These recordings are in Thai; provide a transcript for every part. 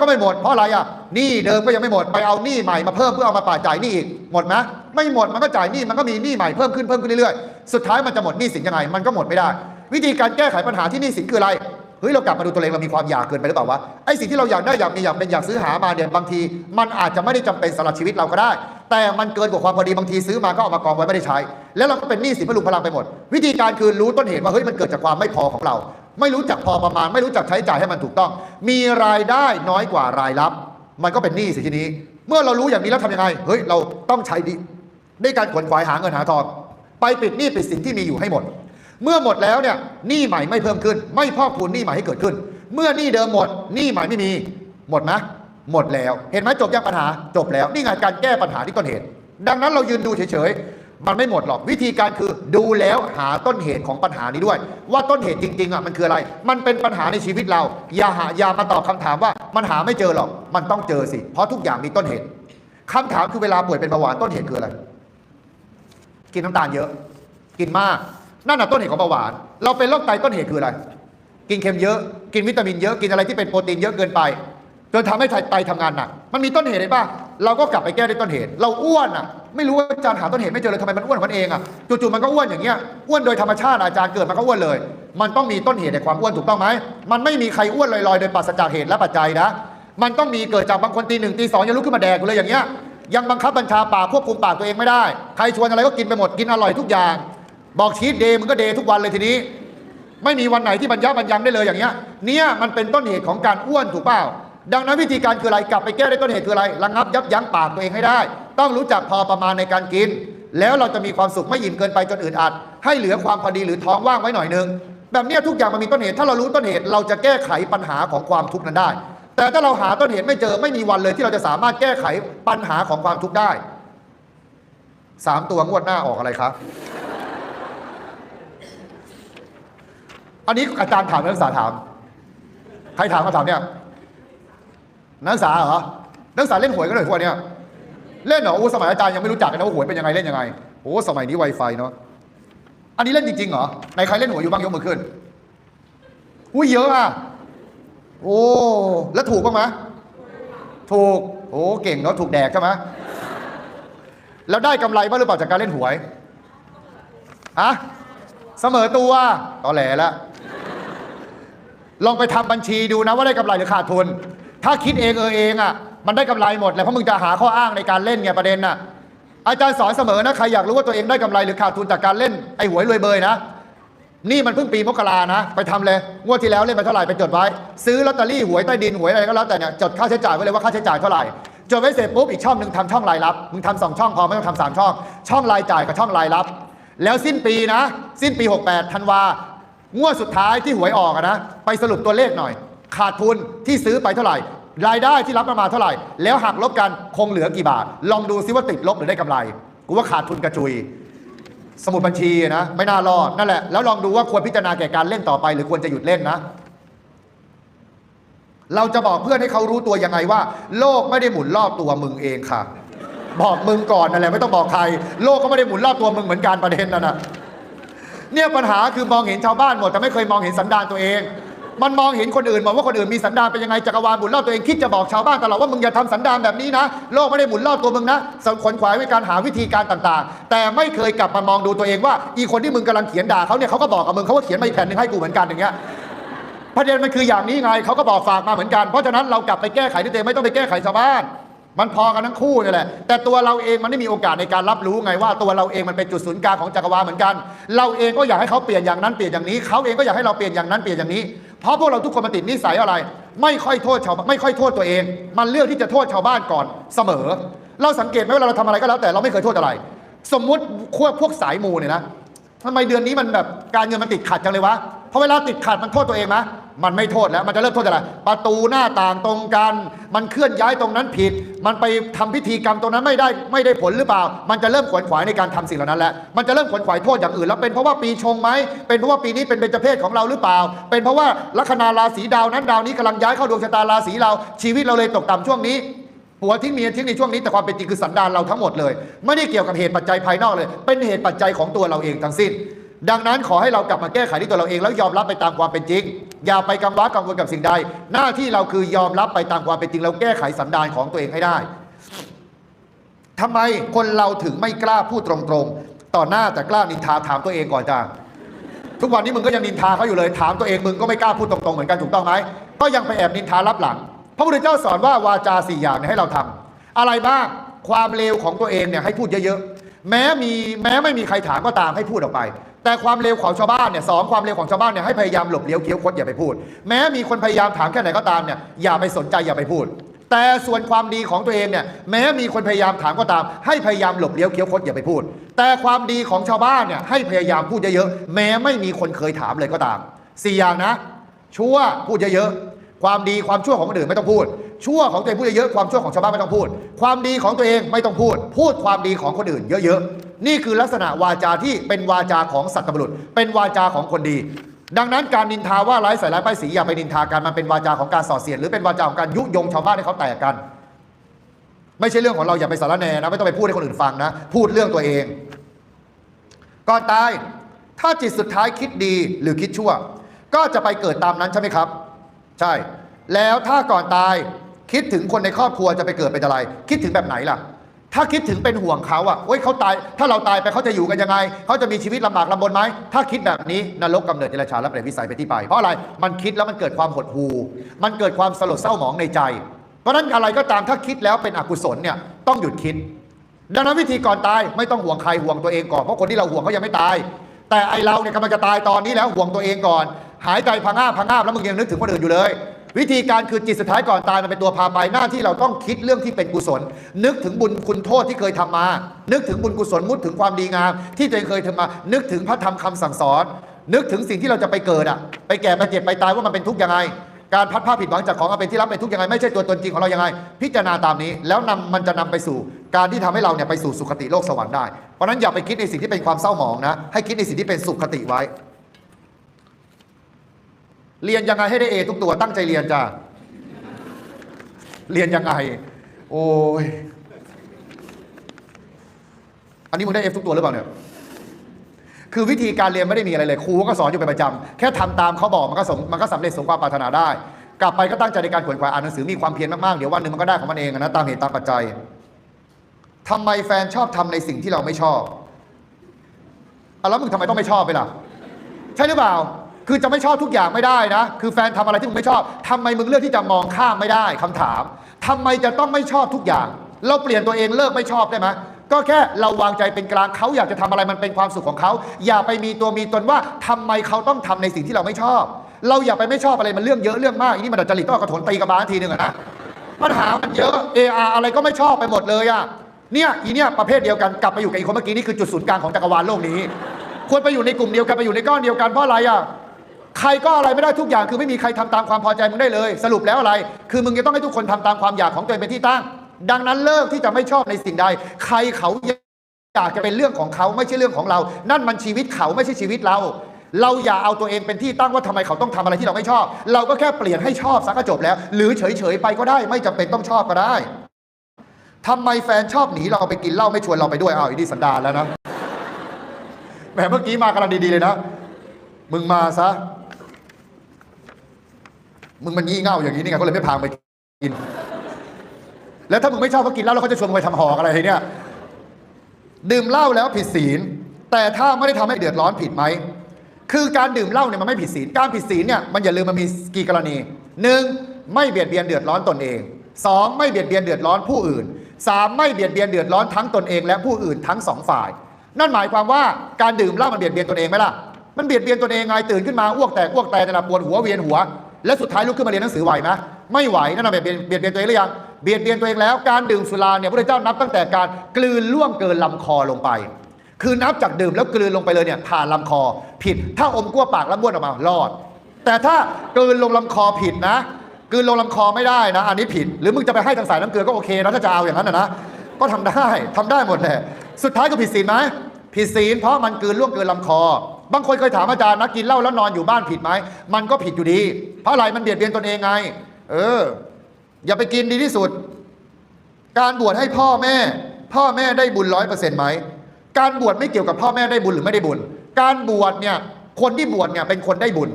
ก็ไม่หมดเพราะอะไรอะหนี้เดิมก็ยังไม่หมดไปเอาหนี้ใหม่มาเพิ่มเพื่อเอามาป่าจ่ายหนี้อีกหมดไหมไม่หมดมันก็จ่ายหนี้มันก็มีหนี้ใหม่เพิ่มขึ้นเพิ่มขึ้นเรื่อยๆสุดท้ายมันจะหมดหนี้สินยังไงมันก็หมดไม่ได้ วิธีการแก้ไขปัญหาที่หนี้สินคืออะไรเฮ้ยเรากลับมาดูตัวเองเรามีความอยากเกินไปหรือเปล่าวะไอ้สิ่งที่เราอยากได้อยากมีอยากเป็นอยากซื้อหามาเนี่ยบางที มันอาจจะไม่ได้จำเป็นสำหรับชีวิตเราก็ได้ แต่มันเกินกว่าความพอดีบางทีซื้อมาก็เอามากองไว้ไม่ได้ใช้ แล้วเราก็เป็นหนี้สินพลุงพลังไปหมด วิธีการคือรู้ต้นเหตุว่าเฮ้ยมันเกิดจากความไม่พอของเรา ไม่รู้จักพอประมาณ ไม่รู้จักใช้จ่ายให้มันถูกต้อง มีรายได้น้อยกว่ารายรับ มันก็เป็นหนี้สิทีนี้ เมื่อเรารู้อย่างนี้แล้วทำยังไงเฮ้ยเราต้องใช้ดิในการขวนขวายหาเงินหาทองไปปิดหนี้ปิดสินที่มีอยู่ให้หมด เมื่อหมดแล้วเนี่ยหนี้ใหม่ไม่เพิ่มขึ้น ไม่พอกพูนหนี้ใหม่ให้เกิดขึ้น เมื่อหนี้เดิมหมดหนี้ใหม่ไม่มี หมดไหมหมดแล้ว เห็นไหมจบยังปัญหาจบแล้วนี่ไงการแก้ปัญหาที่ต้นเหตุดังนั้นเรายืนดูเฉย มันไม่หมดหรอกวิธีการคือดูแล้วหาต้นเหตุของปัญหานี้ด้วย ว่าต้นเหตุจริงๆอะมันคืออะไร มันเป็นปัญหาในชีวิตเรา อย่าหาอย่ามาตอบคำถามว่ามันหาไม่เจอหรอก มันต้องเจอสิ เพราะทุกอย่างมีต้นเหตุคำถามคือเวลาป่วยเป็นเบาหวานต้นเหตุคืออะไร กินน้ำตาลเยอะ กินมากนั่นน่ะต้นเหตุของเบาหวาน เราเป็นโรคไตต้นเหตุคืออะไร กินเค็มเยอะกินวิตามินเยอะกินอะไรที่เป็นโปรตีนเยอะเกินไปจนทำให้ไตทำงานหนักมันมีต้นเหตุอะไรบ้า เราก็กลับไปแก้ด้วยต้นเหตุ เราอ้วนอะ ไม่รู้ว่าอาจารย์หาต้นเหตุไม่เจอเลยทำไมมันอ้วนของมันเองอะจู่ๆมันก็อ้วนอย่างเงี้ยอ้วนโดยธรรมชาติอาจารย์เกิดมันก็อ้วนเลย มันต้องมีต้นเหตุในความอ้วนถูกต้องไหมมันไม่มีใครอ้วนลอยๆโดยปราศจากเหตุและปัจจัยนะมันต้องมีเกิดจากบางคนตีหนึ่งตีสองยังลุกขึ้นมาแดกเลยอย่างเงี้ยยังบังคับบัญชาปากควบคุมปากตัวเองไม่ได้ ใครชวนอะไรก็กินไปหมดกินอร่อยทุกอย่าง บอกชีตเดย์มันก็เดย์ทุกวันเลยทีนี้ ไม่มีวันไหนที่บรรยะบรรยังได้เลยอย่างเงี้ยเนี่ยมันเป็นต้นเหตุของการอ้วนถูกเปล่า ดังนั้นวิธีการคืออะไรกลับไปแก้ได้ต้นเหตุคืออะไรระงับยับยั้งปากตัวเองให้ได้ ต้องรู้จักพอประมาณในการกิน แล้วเราจะมีความสุขไม่อิ่มเกินไปจนอื่นอัด ให้เหลือความพอดีหรือท้องว่างไว้หน่อยนึงแบบนี้ทุกอย่างมันมีต้นเหตุถ้าเรารู้ต้นเหตุเราจะแก้ไขปัญหาของความทุกข์นั้นได้ แต่ถ้าเราหาต้นเหตุไม่เจอไม่มีวันเลยที่เราจะสามารถแก้ไขปัญหาของความทุกข์ได้สามตัวงวดหน้าออกอะไรครับ อันนี้อาจารย์ถามนักศึกษาถาม ใครถามคำถามเนี่ย นักศึกษาเหรอ นักศึกษาเล่นหวยกันเลยทุกวันเนี่ยเล่นเหรอ โอ้ สมัยอาจารย์ยังไม่รู้จักกันนะว่าหวยเป็นยังไงเล่นยังไง โอ้ สมัยนี้ Wi-Fi เนาะ อันนี้เล่นจริงๆเหรอ ในใครเล่นหวยอยู่บ้างยกมือขึ้น อุ้ยเยอะอะ โอ้ แล้วถูกบ้างไหมถูก โอ้ เก่งเนาะ ถูกแดกใช่ไหมแล้วได้กำไรบ้างหรือเปล่าจากการเล่นหวยอะเสมอตัวตอแหลแล้วลองไปทำบัญชีดูนะว่าได้กำไรหรือขาดทุน ถ้าคิดเองเออเองอะมันได้กำไรหมดแหละเพราะมึงจะหาข้ออ้างในการเล่นไงประเด็นน่ะอาจารย์สอนเสมอนะใครอยากรู้ว่าตัวเองได้กำไรหรือขาดทุนจากการเล่นไอ้หวยรวยเบยนะ นี่มันเพิ่งปีมกรานะ ไปทำเลยงวดที่แล้วเล่นไปเท่าไหร่ไปจดไว้ ซื้อลอตเตอรี่หวยใต้ดินหวยอะไรก็แล้วแต่เนี่ยจดค่าใช้จ่ายไว้เลยว่าค่าใช้จ่ายเท่าไหร่จดไว้เสร็จปุ๊บอีกช่องหนึ่งทำช่องรายรับมึงทำสองช่องพอไม่ต้องทำสามช่อง ช่องรายจ่ายกับช่องรายรับ แล้วสิ้นปีนะ สิ้นปี 68ธันวางวดสุดท้ายที่หวยออกนะ ไปสรุปตัวเลขหน่อย ขาดทุนที่ซื้อไปเท่าไหร่ รายได้ที่รับมามาเท่าไหร่ แล้วหักลบกันคงเหลือกี่บาท ลองดูซิว่าติดลบหรือได้กำไรกูว่าขาดทุนกระจุย สมุดบัญชีนะไม่น่ารอดนั่นแหละแล้วลองดูว่าควรพิจารณาแก่การเล่นต่อไป หรือควรจะหยุดเล่นนะเราจะบอกเพื่อนให้เขารู้ตัวยังไงว่า โลกไม่ได้หมุนรอบตัวมึงเองค่ะ บอกมึงก่อนนั่นแหละไม่ต้องบอกใคร โลกก็ไม่ได้หมุนรอบตัวมึงเหมือนกันประเด็นนั่นนะเนี่ยปัญหาคือมองเห็นชาวบ้านหมดแต่ไม่เคยมองเห็นสันดานตัวเอง มันมองเห็นคนอื่นมองว่าคนอื่นมีสันดานเป็นยังไงจักรวาลหมุนรอบตัวเองคิดจะบอกชาวบ้านตลอดว่ามึงอย่าทำสันดานแบบนี้นะ โลกไม่ได้หมุนรอบตัวมึงนะสังขนขวายในการหาวิธีการต่างๆ แต่ไม่เคยกลับมามองดูตัวเองว่า อีคนที่มึงกำลังเขียนด่าเขาเนี่ยเขาก็บอกกับมึงเขาก็เขียนมาอีกแผ่นหนึ่งให้กูเหมือนกันอย่างเงี้ยประเด็นมันคืออย่างนี้ไงเขาก็บอกฝากมาเหมือนกันเพราะฉะนั้นเรากลับไปแก้ไขด้วยตัวเองไม่ต้องไปแก้ไขชาวบ้าน มันพอกันทั้งคู่นี่แหละ แต่ตัวเราเองมันไม่มีโอกาสในการรับรู้ไงว่า ตัวเราเองมันเป็นจุดศูนย์กลางของจักรวาลเหมือนกัน เราเองก็อยากให้เขาเปลี่ยนอย่างนั้นเปลี่ยนอย่างนี้เขาเองก็อยากให้เราเปลี่ยนอย่างนั้นเปลี่ยนอย่างนี้ เพราะพวกเราทุกคนมันติดนิสัยอะไร ไม่ค่อยโทษชาวไม่ค่อยโทษตัวเอง มันเลือกที่จะโทษชาวบ้านก่อนเสมอ เราสังเกตไหมเวลาเราทำอะไรก็แล้วแต่เราไม่เคยโทษอะไร สมมุติพวกพวกสายมูเนี่ยนะทำไมเดือนนี้มันแบบการเงินมันติดขัดจังเลยวะเพราะเวลาติดขัดมันโทษตัวเองไหม มันไม่โทษแล้ว มันจะเริ่มโทษอะไร ประตูหน้าต่างตรงกัน มันเคลื่อนย้ายตรงนั้นผิด มันไปทำพิธีกรรมตรงนั้นไม่ได้ไม่ได้ผลหรือเปล่า มันจะเริ่มขวนขวายในการทำสิ่งเหล่านั้นแล้ว มันจะเริ่มขวนขวายโทษอย่างอื่นแล้วเป็นเพราะว่าปีชงไหม เป็นเพราะว่าปีนี้เป็นเบญจเพศของเราหรือเปล่า เป็นเพราะว่าลัคนาราศีดาวนั้นดาวนี้กำลังย้ายเข้าดวงชะตาราศีเรา ชีวิตเราเลยตกต่ำช่วงนี้ผัวทิ้งเมียทิ้งในช่วงนี้แต่ความเป็นจริงคือสันดานเราทั้งหมดเลย ไม่ได้เกี่ยวกับเหตุปัจจัยภายนอกเลย เป็นเหตุปัจจัยของตัวเราเองทั้งสิ้น ดังนั้นขอให้เรากลับมาแก้ไขที่ตัวเราเอง แล้วยอมรับไปตามความเป็นจริง อย่าไปกังวลกังวลกับสิ่งใด หน้าที่เราคือยอมรับไปตามความเป็นจริงแล้วแก้ไขสันดานของตัวเองให้ได้ทำไมคนเราถึงไม่กล้าพูดตรงๆ ต่อหน้าแต่กล้านินทาถามตัวเองก่อนจ้าทุกวันนี้มึงก็ยังนินทาเขาอยู่เลยถามตัวเองมึงก็ไม่กล้าพูดตรงๆเหมือนกันถูกต้องไหมก็ยังไปแอบนินทารับหลัง พระพุทธเจ้าสอนว่าวาจาสี่อย่างเนี่ยให้เราทำอะไรบ้างความเลวของตัวเองเนี่ยให้พูดเยอะๆแม้มีแม้ไม่มีใครถามก็ตามให้พูดออกไป แต่ความเลวของชาวบ้านเนี่ยสองความเลวของชาวบ้านเนี่ยให้พยายามหลบเลี้ยวเคี้ยวคดอย่าไปพูด แม้มีคนพยายามถามแค่ไหนก็ตามเนี่ยอย่าไปสนใจอย่าไปพูด แต่ส่วนความดีของตัวเองเนี่ยแม้มีคนพยายามถามก็ตาม ให้พยายามหลบเลี้ยวเคี้ยวคดอย่าไปพูด แต่ความดีของชาวบ้านเนี่ยให้พยายามพูดเยอะๆแม้ไม่มีคนเคยถามเลยก็ตามสี่อย่างนะชั่วพูดเยอะๆ ความดีความชั่วของคนอื่นไม่ต้องพูด ชั่วของตัวเองพูดเยอะๆความชั่วของชาวบ้านไม่ต้องพูด ความดีของตัวเองไม่ต้องพูด พูดความดีของคนอื่นเยอะๆ นี่คือลักษณะวาจาที่เป็นวาจาของสัตว์บุรุษ เป็นวาจาของคนดี ดังนั้นการนินทาว่าร้ายใส่ร้ายป้ายสีอย่าไปนินทากันมันเป็นวาจาของการส่อเสียดหรือเป็นวาจาของการยุยงชาวบ้านให้เขาแตกกัน ไม่ใช่เรื่องของเราอย่าไปสารแนนะไม่ต้องไปพูดให้คนอื่นฟังนะ พูดเรื่องตัวเอง ก่อนตายถ้าจิตสุดท้ายคิดดีหรือคิดชั่ว ก็จะไปเกิดตามนั้นใช่ไหมครับ ใช่ แล้วถ้าก่อนตายคิดถึงคนในครอบครัวจะไปเกิดเป็นอะไร คิดถึงแบบไหนล่ะ ถ้าคิดถึงเป็นห่วงเขาอะโอ้ยเขาตาย ถ้าเราตายไปเขาจะอยู่กันยังไง เขาจะมีชีวิตลำบากลำบนไหม ถ้าคิดแบบนี้นรกกำเนิดเดรัจฉานและเปรตวิสัยไปที่ไป เพราะอะไร มันคิดแล้วมันเกิดความหดหู่ มันเกิดความสลดเศร้าหมองในใจ เพราะฉะนั้นอะไรก็ตามถ้าคิดแล้วเป็นอกุศลเนี่ยต้องหยุดคิด ดังนั้นวิธีก่อนตายไม่ต้องห่วงใครห่วงตัวเองก่อน เพราะคนที่เราห่วงเขายังไม่ตาย แต่ไอเราเนี่ยกำลังจะตายตอนนี้แล้วห่วงตัวเองก่อน หายใจพังงาบพังงาบแล้วมึงยังนึกถึงคนอื่นอยู่เลย วิธีการคือจิตสุดท้ายก่อนตายมันเป็นตัวพาไปหน้าที่เราต้องคิดเรื่องที่เป็นกุศล นึกถึงบุญคุณโทษที่เคยทำมา นึกถึงบุญกุศลมุดถึงความดีงาม ที่ตัวเองเคยทำมา นึกถึงพระธรรมคำสั่งสอน นึกถึงสิ่งที่เราจะไปเกิดอะไปแก่ไปเจ็บไปตายว่ามันเป็นทุกข์ยังไง การพัดผ้าผิดหวังจากของอันเป็นที่รับเป็นทุกข์ยังไงไม่ใช่ตัวตนจริงของเรายังไง พิจารณาตามนี้แล้วนำมันจะนำไปสู่ การที่ทำให้เราเนี่ยไปสู่สุคติโลกสวรรค์ได้เพราะฉะนั้นอย่าไปคิดในสิ่งที่เป็นความเศร้าหมองนะให้คิดในสิ่งที่เป็นสุขติไว้ เรียนยังไงให้ได้เอทุกตัวตั้งใจเรียนจ้าเรียนยังไง โอ้ย อันนี้มึงได้เอฟทุกตัวหรือเปล่าเนี่ย คือวิธีการเรียนไม่ได้มีอะไรเลยครูก็สอนอยู่เป็นประจำแค่ทำตามเขาบอกมันก็สมมันก็สำเร็จสมความปรารถนาได้ กลับไปก็ตั้งใจในการขวนขวายอ่านหนังสือมีความเพียรมากๆ เดี๋ยววันหนึ่งมันก็ได้ของมันเองนะตามเหตุตามปัจจัยทำไมแฟนชอบทำในสิ่งที่เราไม่ชอบอะแล้วมึงทำไมต้องไม่ชอบไปล่ะ ใช่หรือเปล่า คือจะไม่ชอบทุกอย่างไม่ได้นะ คือแฟนทำอะไรที่มึงไม่ชอบทำไมมึงเลือกที่จะมองข้ามไม่ได้คำถามทำไมจะต้องไม่ชอบทุกอย่าง เราเปลี่ยนตัวเองเลิกไม่ชอบได้ไหมก็แค่เราวางใจเป็นกลางเขาอยากจะทำอะไรมันเป็นความสุขของเขา อย่าไปมีตัวมีตนว่าทำไมเขาต้องทำในสิ่งที่เราไม่ชอบ เราอย่าไปไม่ชอบอะไรมันเรื่องเยอะเรื่องมากอันนี้มันดัดจริตต้องกระโถนตีกระบาลทีหนึ่งอะนะปัญหามันเยอะเออาอะไรก็ไม่ชอบไปหมดเลยอะเนี่ยอีเนี่ยประเภทเดียวกันกลับไปอยู่กับอีกคนเมื่อกี้นี่คือจุดศูนย์กลางของจักรวาลโลกนี้ ควรไปอยู่ในกลุ่มเดียวกันไปอยู่ในก้อนเดียวกันเพราะอะไรอะ ใครก็อะไรไม่ได้ทุกอย่างคือไม่มีใครทำตามความพอใจมึงได้เลย สรุปแล้วอะไร คือมึงจะต้องให้ทุกคนทำตามความอยากของตัวเองเป็นที่ตั้ง ดังนั้นเลิกที่จะไม่ชอบในสิ่งใด ใครเขาอยากจะเป็นเรื่องของเขาไม่ใช่เรื่องของเรา นั่นมันชีวิตเขาไม่ใช่ชีวิตเรา เราอย่าเอาตัวเองเป็นที่ตั้งว่าทำไมเขาต้องทำอะไรที่เราไม่ชอบ เราก็แค่เปลี่ยนให้ชอบซะก็จบแล้ว หรือเฉยๆไปก็ได้ ไม่จำเป็นต้องชอบก็ได้ทำไมแฟนชอบหนีเราไปกินเหล้าไม่ชวนเราไปด้วยอ้าวอีนี่สันดานแล้วนะแหมเมื่อกี้มากำลังดีๆเลยนะมึงมาซะ มึงมันงี่เง่าอย่างนี้นี่ไงก็เลยไม่พาไปกิน แล้วถ้ามึงไม่ชอบเขากินเหล้าแล้วเขาจะชวนมึงไปทำหอกอะไรเนี่ยดื่มเหล้าแล้วผิดศีล แต่ถ้าไม่ได้ทำให้เดือดร้อนผิดไหมคือการดื่มเหล้าเนี่ยมันไม่ผิดศีลการผิดศีลเนี่ยมันอย่าลืมมันมีกี่กรณีหนึ่งไม่เบียดเบียนเดือดร้อนตนเองสองไม่เบียดเบียนเดือดร้อนผู้อื่นสามไม่เบียดเบียนเดือดร้อนทั้งตนเองและผู้อื่นทั้งสองฝ่าย นั่นหมายความว่าการดื่มเหล้ามันเบียดเบียนตนเองไหมล่ะมันเบียดเบียนตนเองไงตื่นขึ้นมาอ้วกแตกอ้วกแตกแต่ละปวดหัวเวียนหัว และสุดท้ายลุกขึ้นมาเรียนหนังสือไหวไหมไม่ไหวนั่นนะเบียดเบียนเบียดเบียนตัวเองหรือยังเบียดเบียนตัวเองแล้วการดื่มสุราเนี่ยพระเจ้านับตั้งแต่การกลืนล่วงเกินลำคอลงไป คือนับจากดื่มแล้วกลืนลงไปเลยเนี่ยผ่านลำคอผิด ถ้าอมกล้วปากแล้วบ้วนออกมารอด แต่ถ้ากลืนลงลำคอผิดนะกลืนลงลำคอไม่ได้นะ อันนี้ผิด หรือมึงจะไปให้ทางสายน้ำเกลือก็โอเคนะถ้าจะเอาอย่างนั้นนะนะก็ทำได้ทำได้หมดแหละสุดท้ายก็ผิดศีลไหมผิดศีลเพราะมันกลืนล่วงเกินลำคอ บางคนเคยถามอาจารย์นะกินเหล้าแล้วนอนอยู่บ้านผิดไหมมันก็ผิดอยู่ดี เพราะอะไรมันเบียดเบียนตนเองไง เออ อย่าไปกินดีที่สุด การบวชให้พ่อแม่ พ่อแม่ได้บุญร้อยเปอร์เซ็นต์ไหมการบวชไม่เกี่ยวกับพ่อแม่ได้บุญหรือไม่ได้บุญ การบวชเนี่ย คนที่บวชเนี่ยเป็นคนได้บุญ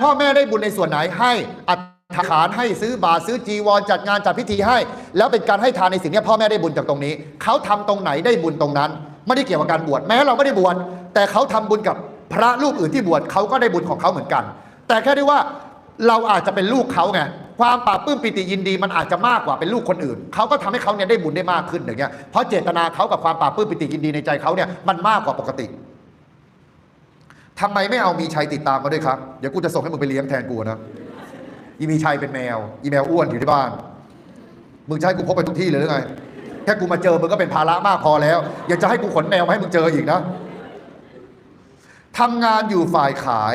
พ่อแม่ได้บุญในส่วนไหนให้อัฐานให้ซื้อบาซื้อจีวรจัดงานจัดพิธีให้ แล้วเป็นการให้ทานในสิ่งนี้พ่อแม่ได้บุญจากตรงนี้ เขาทำตรงไหนได้บุญตรงนั้น ไม่ได้เกี่ยวกับการบวชแม้เราไม่ได้บวชแต่เขาทำบุญกับพระรูปอื่นที่บวชเขาก็ได้บุญของเขาเหมือนกัน แต่แค่ที่ว่าเราอาจจะเป็นลูกเขาไงความปราบปื้มปิติยินดีมันอาจจะมากกว่าเป็นลูกคนอื่นเขาก็ทำให้เขาเนี่ยได้บุญได้มากขึ้นอย่างเงี้ยเพราะเจตนาเขากับความปราบปื้มปิติยินดีในใจเขาเนี่ยมันมากกว่าปกติทำไมไม่เอามีชัยติดตามมาด้วยครับเดี๋ยวกูจะส่งให้มึงไปเลี้ยงแทนกูนะอีมีชัยเป็นแมว อีแมวอ้วนอยู่ที่บ้านมึงจะให้กูพกไปทุกที่เลยหรือไง ค่กูมาเจอมึงก็เป็นภาระมากพอแล้วอยากจะให้กูขนแมวมาให้มึงเจออีกนะทำงานอยู่ฝ่ายขาย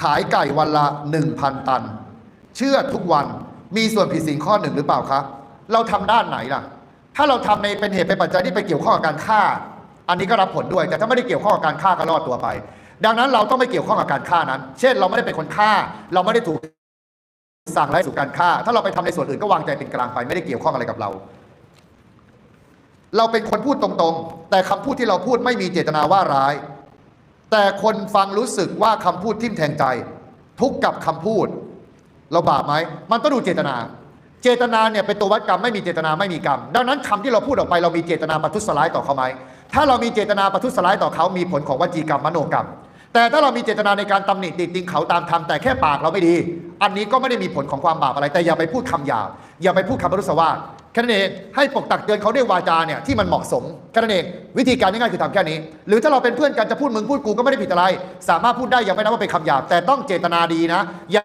ขายไก่วันละ1,000ตัน เชื่อทุกวันมีส่วนผิดสิ่งข้อหนึ่งหรือเปล่าครับ เราทำด้านไหนล่ะ ถ้าเราทำในเป็นเหตุเป็นปัจจัยที่ไปเกี่ยวข้องกับการฆ่า อันนี้ก็รับผลด้วย แต่ถ้าไม่ได้เกี่ยวข้องกับการฆ่าก็รอดตัวไป ดังนั้นเราต้องไม่เกี่ยวข้องกับการฆ่านั้น เช่น เราไม่ได้เป็นคนฆ่า เราไม่ได้ถูกสั่งไล่สู่การฆ่า ถ้าเราไปทำในส่วนอื่นก็วางใจเป็นกลางไป ไม่ได้เกี่ยวข้องอะไรกับเรา เราเป็นคนพูดตรงๆ แต่คำพูดที่เราพูดไม่มีเจตนาว่าร้าย แต่คนฟังรู้สึกว่าคำพูดทิ่มแทงใจ ทุกข์กับคำพูด เราบาปไหมมันต้องดูเจตนา เจตนาเนี่ยเป็นตัววัดกรรมไม่มีเจตนาไม่มีกรรม ดังนั้นคำที่เราพูดออกไปเรามีเจตนาประทุษร้ายต่อเขาไหมถ้าเรามีเจตนาประทุษร้ายต่อเขามีผลของวจีกรรมมโนกรรม แต่ถ้าเรามีเจตนาในการตำหนิติดติงเขาตามธรรมแต่แค่ปากเราไม่ดี อันนี้ก็ไม่ได้มีผลของความบาปอะไร แต่อย่าไปพูดคำหยาบอย่าไปพูดคำประทุษวาท แค่นั้นเองให้ปกตักเตือนเขาด้วยวาจาเนี่ยที่มันเหมาะสมแค่นั้นเองวิธีการง่ายๆคือทำแค่นี้ หรือถ้าเราเป็นเพื่อนกันจะพูดมึงพูดกูก็ไม่ได้ผิดอะไร สามารถพูดได้ยังไม่นับว่าเป็นคำหยาบแต่ต้องเจตนาดีนะอย่า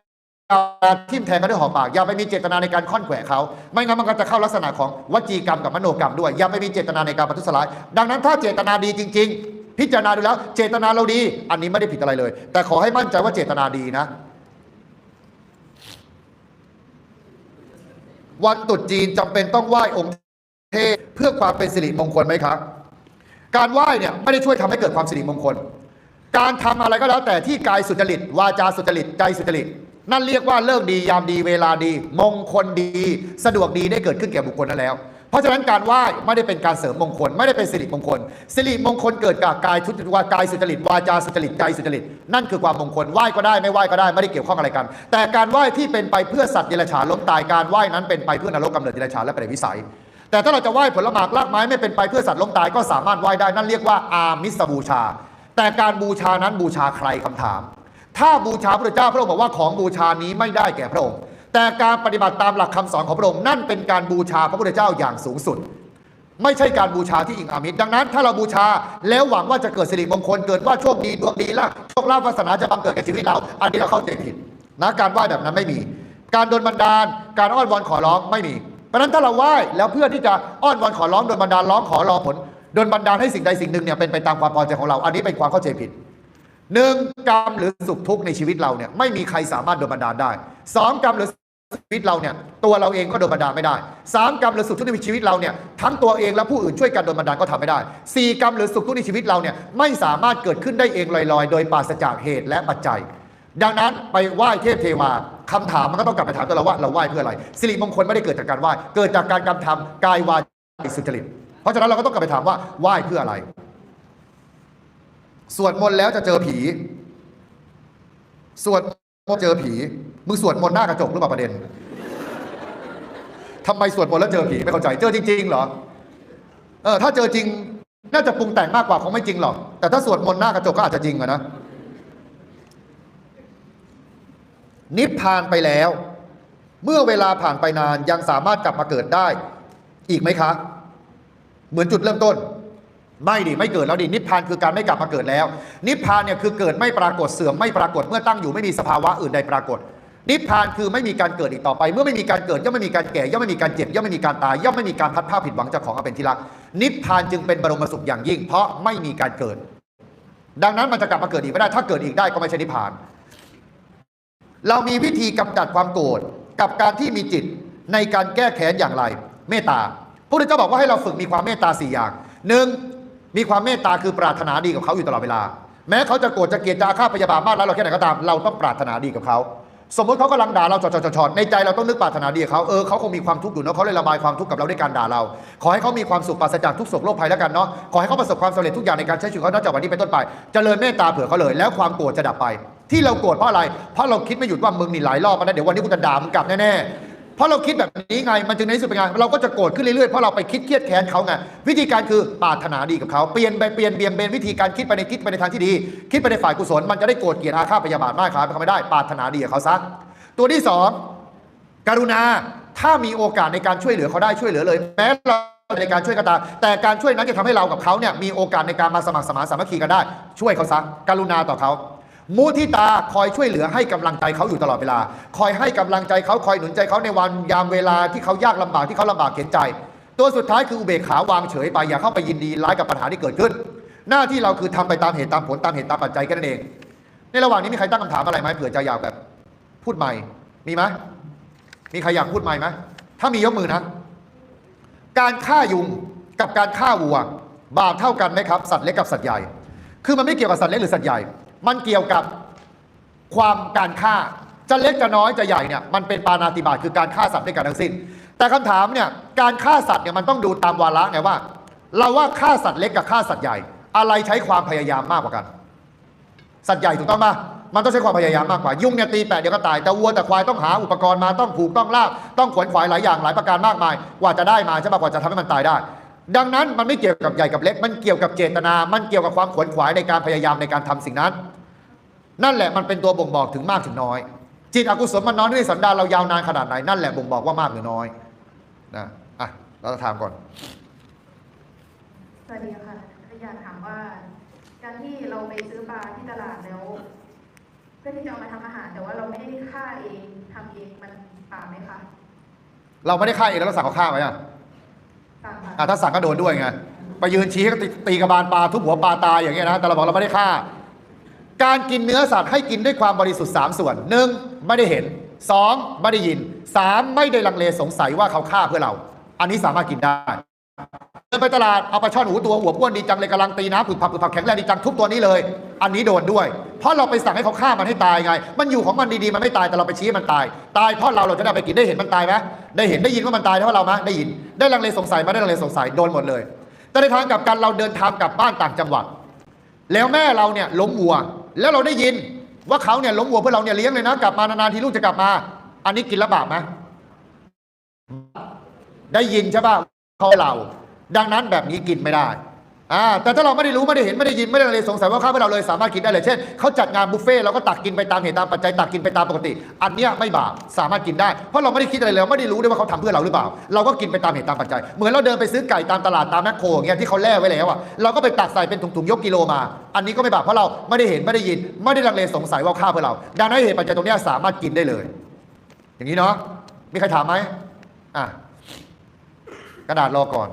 ทิ่มแทงกันด้วยหอกปากอย่าไปมีเจตนาในการค่อนแขวะเขาไม่งั้นมันก็จะเข้าลักษณะของวจีกรรมกับมโนกรรมด้วยอย่าไปมีเจตนาในการประทุษร้าย ดังนั้นถ้าเจตนาดีจริง ๆ พิจารณาดูแล้ว เจตนาเราดี อันนี้ไม่ได้ผิดอะไรเลย แต่ขอให้มั่นใจว่าเจตนาดีนะ วันตรุษจีนจำเป็นต้องไหว้องค์เทพเพื่อความเป็นสิริมงคลไหมครับ การไหว้เนี่ยไม่ได้ช่วยทำให้เกิดความสิริมงคล การทำอะไรก็แล้วแต่ที่กายสุจริต วาจาสุจริตใจสุจริต นั่นเรียกว่าเลิกดียามดีเวลาดี มงคลดี สะดวกดีได้เกิดขึ้นแก่บุคคลนั้นแล้ว เพราะฉะนั้นการไหว้ไม่ได้เป็นการเสริมมงคล ไม่ได้เป็นสิริมงคล สิริมงคลเกิดจากกายทุจริตวากายสุจริตวาจาสุจริตใจสุจริตนั่นคือความมงคลไหว้ก็ได้ไม่ไหว้ก็ได้ไม่ได้เกี่ยวข้องอะไรกัน แต่การไหว้ที่เป็นไปเพื่อสัตว์เดรัจฉานล้มตายการไหว้นั้นเป็นไปเพื่อนรกกำเนิดเดรัจฉานและเปรตวิสัย แต่ถ้าเราจะไหว้ผลหมากรากไม้ไม่เป็นไปเพื่อสัตว์ล้มตายก็สามารถไหว้ได้นั่นเรียกว่าอามิสบูชา แต่การบูชานั้นบูชาใครคำถาม ถ้าบูชาพระเจ้าพระองค์บอกว่าของบูชานี้ไม่ได้แก่พระองค์ แต่การปฏิบัติตามหลักคำสอนของพระองค์นั่นเป็นการบูชาพระพุทธเจ้าอย่างสูงสุด ไม่ใช่การบูชาที่อิงอามิตรดังนั้น ถ้าเราบูชาแล้วหวังว่าจะเกิดสิริมงคลเกิดว่าโชคดีดวงดีละโชคลาภวาสนาจะบังเกิดกับชีวิตเรา อันนี้เราเข้าใจผิดนะการไหว้แบบนั้นไม่มี การโดนบันดาล การอ้อนวอนขอร้องไม่มีเพราะนั้นถ้าเราไหว้แล้วเพื่อที่จะอ้อนวอนขอร้องโดนบันดาลร้องขอรอผลโดนบันดาลให้สิ่งใดสิ่งหนึ่งเนี่ยเป็นไปตามความพอใจของเรา อันนี้เป็นความเข้าใจผิด หนึ่งกรรมหรือสุขทุกข์ในชีวิตเราเนี่ยไม่มีใครสามารถโดนบันดาลได้สองกรรมหรือชีวิตเราเนี่ยตัวเราเองก็โดนบันดาลไม่ได้สามกรรมหรือสุขทุกข์ในชีวิตเราเนี่ยทั้งตัวเองและผู้อื่นช่วยกันโดนบันดาลก็ทำไม่ได้สี่กรรมหรือสุขทุกข์ในชีวิตเราเนี่ยไม่สามารถเกิดขึ้นได้เองลอยๆ โดยปราศจากเหตุและปัจจัย ดังนั้นไปไหว้เทพเทวาคำถามมันก็ต้องกลับไปถามตัวเราว่าเราไหว้เพื่ออะไรสิริมงคลไม่ได้เกิดจากการไหว้เกิดจากการกระทำกายวาจาสุจริตเพราะฉะนั้นเราก็ต้องกลับไปถามว่าไหว้เพื่ออะไร สวดมนต์แล้วจะเจอผี สวดมนต์เจอผี มึงสวดมนต์หน้ากระจกหรือเปล่าประเด็นทำไมสวดมนต์แล้วเจอผีไม่เข้าใจ เจอจริงๆเหรอ เออ ถ้าเจอจริง น่าจะปรุงแต่งมากกว่าคงไม่จริงหรอก แต่ถ้าสวดมนต์หน้ากระจกก็อาจจะจริงอะนะ นิพพานไปแล้ว เมื่อเวลาผ่านไปนานยังสามารถกลับมาเกิดได้ อีกไหมคะ เหมือนจุดเริ่มต้น ไม่ดิไม่เกิดแล้วดินิพพานคือการไม่กลับมาเกิดแล้ว นิพพานเนี่ยคือเกิดไม่ปรากฏเสื่อมไม่ปรากฏเมื่อตั้งอยู่ไม่มีสภาวะอื่นใดปรากฏ นิพพานคือไม่มีการเกิดอีกต่อไป เมื่อไม่มีการเกิดย่อมไม่มีการแก่ย่อมไม่มีการเจ็บย่อมไม่มีการตายย่อมไม่มีการพัดผ้าผิดหวังจากของอันเป็นที่รัก นิพพานจึงเป็นบรมสุขอย่างยิ่ง เพราะไม่มีการเกิด ดังนั้นมันจะกลับมาเกิดอีกไม่ได้ ถ้าเกิดอีกได้ก็ไม่ใช่นิพพาน เรามีวิธีกำจัดความโกรธกับการที่มีจิตในการแก้แค้นอย่างไร เมตตาพระพุทธเจ้าบอกว่าให้เราฝึกมีความเมตตาสี่อย่างหนึ่ง มีความเมตตาคือปรารถนาดีกับเขาอยู่ตลอดเวลา แม้เขาจะโกรธจะเกลียดจะอาฆาตพยาบาทมากแล้วเราแค่ไหนก็ตาม เราต้องปรารถนาดีกับเขาสมมติเขากำลังด่าเราจอดจอดในใจเราต้องนึกปรารถนาดีเขาเออเขาคงมีความทุกข์อยู่เนาะเขาเลยระบายความทุกข์กับเราด้วยการด่าเรา ขอให้เขามีความสุขปราศจากทุกโศกโรคภัยแล้วกันเนาะขอให้เขาประสบความสำเร็จทุกอย่างในการใช้ชีวิตเขานับจากวันนี้เป็นต้นไปเจริญเมตตาเผื่อเขาเลยแล้วความโกรธจะดับไป ที่เราโกรธเพราะอะไรเพราะเราคิดไม่หยุดว่ามึงนี่หลายรอบแล้วเดี๋ยววันนี้กูจะด่ามึงกลับแน่ๆ เพราะเราคิดแบบนี้ไงมันจึงในที่สุดเป็นไงเราก็จะโกรธขึ้นเรื่อยๆเพราะเราไปคิดเครียดแค้นเขาไงวิธีการคือปรารถนาดีกับเขาเปลี่ยนไปเปลี่ยนเบี่ยงเบนวิธีการคิดไปในคิดไปในทางที่ดี คิดไปในฝ่ายกุศลมันจะได้โกรธเกลียดอาฆาตพยาบาทมากครับเขาไม่ได้ปรารถนาดีกับเขาซะตัวที่สองกรุณาถ้ามีโอกาสในการช่วยเหลือเขาได้ช่วยเหลือเลย แม้เราในการช่วยกันตามแต่การช่วยนั้นจะทำให้เรากับเขาเนี่ยมีโอกาสในการมาสมัครสมานสามัคคีกันได้ ช่วยเขาซะกรุณาต่อเขา มุทิตาคอยช่วยเหลือให้กำลังใจเขาอยู่ตลอดเวลา คอยให้กำลังใจเขาคอยหนุนใจเขาในวันยามเวลาที่เขายากลำบากที่เขาลำบากเข็นใจ ตัวสุดท้ายคืออุเบกขาวางเฉยไปอย่าเข้าไปยินดีร้ายกับปัญหาที่เกิดขึ้น หน้าที่เราคือทำไปตามเหตุตามผลตามเหตุตามปัจจัยแค่นั้นเอง ในระหว่างนี้มีใครตั้งคำถามอะไรไหมเผื่อจะยากแบบ พูดใหม่ มีไหมมีใครอยากพูดใหม่ไหมถ้ามียกมือนะ การฆ่ายุงกับการฆ่าวัว บาปเท่ากันไหมครับ สัตว์เล็กกับสัตว์ใหญ่ คือมันไม่เกี่ยวกับสัตว์เล็กหรือสัตว์ใหญ่ มันเกี่ยวกับความการฆ่า จะเล็กจะน้อยจะใหญ่เนี่ยมันเป็นปานาติบาตคือการฆ่าสัตว์ด้วยกันทั้งสิ้น แต่คำถามเนี่ยการฆ่าสัตว์เนี่ยมันต้องดูตามวาระไงว่า เราว่าฆ่าสัตว์เล็กกับฆ่าสัตว์ใหญ่ อะไรใช้ความพยายามมากกว่ากัน สัตว์ใหญ่ถูกต้องปะมันต้องใช้ความพยายามมากกว่า ยุ่งเนี่ยตีแปะเดี๋ยวก็ตาย แต่วัวแต่ควายต้องหาอุปกรณ์มาต้องผูกต้องลากต้องขวนขวายหลายอย่างหลายประการมากมาย กว่าจะได้มาใช่ปะกว่าจะทำให้มันตายได้ ดังนั้นมันไม่เกี่ยวกับใหญ่กับเล็ก มันเกี่ยวกับเจตนา มันเกี่ยวกับความขวนขวายในการพยายามในการทำสิ่งนั้น นั่นแหละมันเป็นตัวบ่งบอกถึงมากถึงน้อย จิตอกุศลมันน้อยด้วยสันดานเรายาวนานขนาดไหนนั่นแหละบ่งบอกว่ามากหรือน้อยนะอะเราจะถามก่อนสวัสดีค่ะอยากถามว่า การที่เราไปซื้อปลาที่ตลาดแล้ว เพื่อที่จะเอามาทำอาหาร แต่ว่าเราไม่ได้ฆ่าเองทำเองมันบาปไหมคะเราไม่ได้ฆ่าเองแล้วเราสั่งเขาฆ่าไหมอะบาปค่ะ อะถ้าสั่งก็โดนด้วยไงไปยืนชี้ให้ตีตีกระบาลปลาทุบหัวปลาตายอย่างเงี้ยนะแต่เราบอกเราไม่ได้ฆ่า การกินเนื้อสัตว์ให้กินด้วยความบริสุทธิ์สามส่วนหนึ่งไม่ได้เห็นสองไม่ได้ยินสามไม่ได้ลังเลสงสัยว่าเขาฆ่าเพื่อเรา อันนี้สามารถกินได้ เดินไปตลาดเอาปลาช่อนหูตัวหัวอ้วนดีจังเลยกำลังตีน้ำผึกผักผึกผักแข็งแรงดีจังทุบตัวนี้เลย อันนี้โดนด้วย เพราะเราไปสั่งให้เขาฆ่ามันให้ตายไง มันอยู่ของมันดีๆมันไม่ตายแต่เราไปชี้ให้มันตาย ตายเพราะเราเราจะได้ไปกินได้เห็นมันตายไหมได้เห็นได้ยินว่ามันตายเพราะเราไหมได้ยิน ได้ลังเลสงสัยไหมาได้ลังเลสงสัยโดนหมดเลย แต่ในทางกลับกันเราเดินทางกลับบ้านต่างจังหวัด แล้วแม่เราเนี่ยล้มวัว แล้วเราได้ยินว่าเขาเนี่ยล้มวัวเพื่อเราเนี่ยเลี้ยงเลยนะกลับมานานๆทีลูกจะกลับมา อันนี้กินแล้วบาปไหมได้ยินใช่ป่ะ เขาเราดังนั้นแบบนี้กินไม่ได้อ่าแต่ถ้าเราไม่ได้รู้ไม่ได้เห็นไม่ได้ยินไม่ได้เลยสงสัยว่าข้าไม่เราเลยสามารถกินได้เลยเช่นเขาจัดงานบุฟเฟ่เราก็ตักกินไปตามเหตุตามปัจจัยตักกินไปตามปกติ อันเนี้ยไม่บาปสามารถกินได้เพราะเราไม่ได้คิดอะไรเลยไม่ได้รู้ด้วยว่าเขาทำเพื่อเราหรือเปล่า เราก็กินไปตามเหตุตามปัจจัยเหมือนเราเดินไปซื้อไก่ตามตลาดตามแมคโครอย่างเงี้ยที่เขาแล่ไว้แล้วอะเราก็ไปตักใส่เป็นถุงๆยกกิโลมา อันนี้ก็ไม่บาปเพราะเราไม่ได้เห็นไม่ได้ยิน ไม่ได้ลังเลสงสัยว่าฆ่าเพื่อเรา ดังนั้นเหตุปัจจัยตรงเนี้ยสามารถกินได้เลย อย่างนี้เนาะมีใครถามไหมอะ กระดาษรอก่อน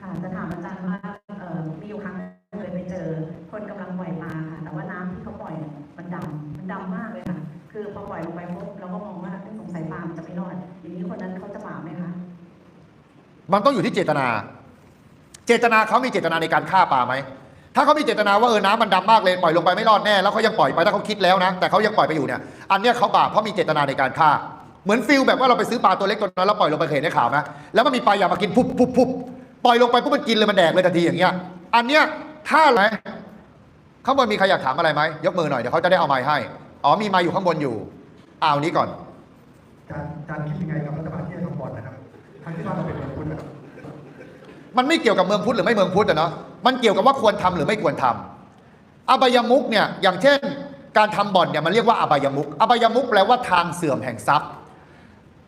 ค่ะจะถามอาจารย์ว่าเอ่อมีอยู่ครั้งหนึงเคยไปเจอ คนกำลังปล่อยปลาค่ะ แต่ว่าน้ำที่เขาปล่อยเนี่ยมันดำมันดำมากเลยค่ะ คือพอปล่อยลงไปปุ๊บเราก็มองว่าเอ๊ะสงสัยปลามันจะไม่รอด อย่างนี้คนนั้นเขาจะบาปไหมคะ มันต้องอยู่ที่เจตนา เจตนาเขามีเจตนาในการฆ่าปลาไหม ถ้าเขามีเจตนาว่าเออน้ำมันดำมากเลยปล่อยลงไปไม่รอดแน่ แล้วเขายังปล่อยไปถ้าเขาคิดแล้วนะ แต่เขายังปล่อยไปอยู่เนี่ย อันเนี้ยเขาบาปเพราะมีเจตนาในการฆ่า เหมือนฟิลแบบว่าเราไปซื้อปลาตัวเล็กตัวน้อยแล้วปล่อยลงไปเคยเห็นในข่าวไหมแล้วมันมีปลาอยากมากินปุ๊บปุ๊บปุ๊บปล่อยลงไปปุ๊บมันกินเลยมันแดกเลยทันทีอย่างเงี้ย อันเนี้ยถ้าอะไรข้างบนมีใครอยากถามอะไรไหมยกมือหน่อยเดี๋ยวเขาจะได้เอาไม้ให้ อ๋อมีไม้อยู่ข้างบนอยู่เอานี้ก่อนการการคิดยังไงกับรัฐบาลที่จะทำบอลนะครับทั้งที่เราเป็นคนพุทธนะครับมันไม่เกี่ยวกับเมืองพุทธหรือไม่เมืองพุทธอะเนาะมันเกี่ยวกับว่าควรทำหรือไม่ควรทำอบายมุกเนี่ยอย่างเช่น การทำบ่อนเนี่ยมันเรียกว่าอบายมุกอบายมุกแปลว่าทางเสื่อมแห่งทรัพย์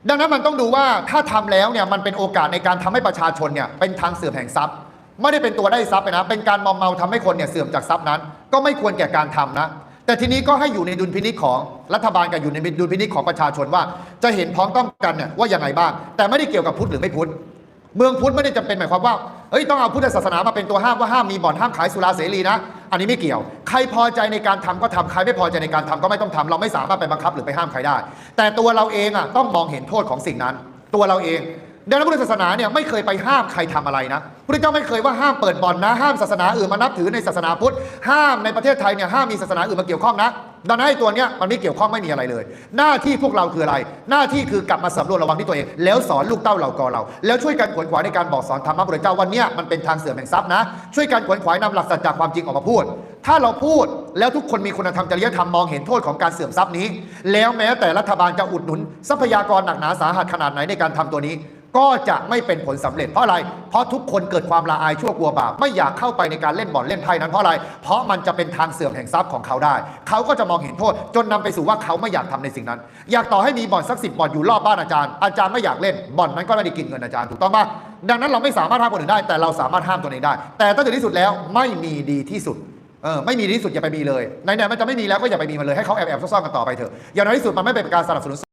ดังนั้นมันต้องดูว่าถ้าทำแล้วเนี่ยมันเป็นโอกาสในการทำให้ประชาชนเนี่ยเป็นทางเสื่อมแห่งทรัพย์ ไม่ได้เป็นตัวได้ทรัพย์นะเป็นการมอมเมาทำให้คนเนี่ยเสื่อมจากทรัพย์นั้น ก็ไม่ควรแก่การทำนะ แต่ทีนี้ก็ให้อยู่ในดุลพินิจของรัฐบาลกับอยู่ในดุลพินิจของประชาชนว่า จะเห็นพ้องต้องกันเนี่ยว่ายังไงบ้าง แต่ไม่ได้เกี่ยวกับพุทธหรือไม่พุทธ เมืองพุทธไม่ได้จำเป็นหมายความว่าเอ้ยต้องเอาพุทธศาสนามาเป็นตัวห้ามว่าห้ามมีบ่อนห้ามขายสุราเสรีนะ อันนี้ไม่เกี่ยว ใครพอใจในการทำก็ทำใครไม่พอใจในการทำก็ไม่ต้องทำเราไม่สามารถไปบังคับหรือไปห้ามใครได้ แต่ตัวเราเองอะต้องมองเห็นโทษของสิ่งนั้น ตัวเราเอง ดังนั้นพุทธศาสนาเนี่ยไม่เคยไปห้ามใครทำอะไรนะพระเจ้าไม่เคยว่าห้ามเปิดบ่อนนะ ห้ามศาสนาอื่นมานับถือในศาสนาพุทธ ห้ามในประเทศไทยเนี่ยห้ามมีศาสนาอื่นมาเกี่ยวข้องนะดังนั้นไอ้ตัวเนี้ยมันไม่เกี่ยวข้องไม่มีอะไรเลย หน้าที่พวกเราคืออะไร หน้าที่คือกลับมาสำรวจระวังที่ตัวเอง แล้วสอนลูกเต้าเหล่ากอเรา แล้วช่วยกันขวนขวายในการบอกสอนธรรมะพระพุทธเจ้าวันเนี้ยมันเป็นทางเสื่อมแห่งทรัพย์นะ ช่วยกันขวนขวายนำหลักสัจจะความจริงออกมาพูด ถ้าเราพูดแล้วทุกคนมีคุณธรรมจริยธรรมมองเห็นโทษของการเสื่อมทรัพย์นี้ แล้วแม้แต่รัฐบาลจะอุดหนุน ทรัพยากรหนักหนาสาหัสขนาดไหนในการทำตัวนี้ ก็จะไม่เป็นผลสำเร็จเพราะอะไร เพราะทุกคนเกิดความละอายชั่วกลัวบาปไม่อยากเข้าไปในการเล่นบ่อนเล่นไพ่นั้นเพราะอะไร เพราะมันจะเป็นทางเสื่อมแห่งทรัพย์ของเขาได้ เขาก็จะมองเห็นโทษ จนนำไปสู่ว่าเขาไม่อยากทำในสิ่งนั้น อยากต่อให้มีบ่อนสักสิบบ่อนอยู่รอบบ้านอาจารย์ อาจารย์ไม่อยากเล่นบ่อนนั้นก็ไม่ได้กินเงินอาจารย์ถูกต้องปะดังนั้นเราไม่สามารถห้ามคนอื่นได้แต่เราสามารถห้ามตัวเองได้ แต่ถ้าถึงที่สุดแล้วไม่มีดีที่สุดเออไม่มีดีที่สุดอย่าไปมีเลยไหนมันจะไม่มีแล้วก็อย่าไปมีมันเลยให้เขาแอบแอบซ่อนๆกันต่อไปเถอะอย่างน้อยที่สุดมันไม่เป็นการสนับสนุน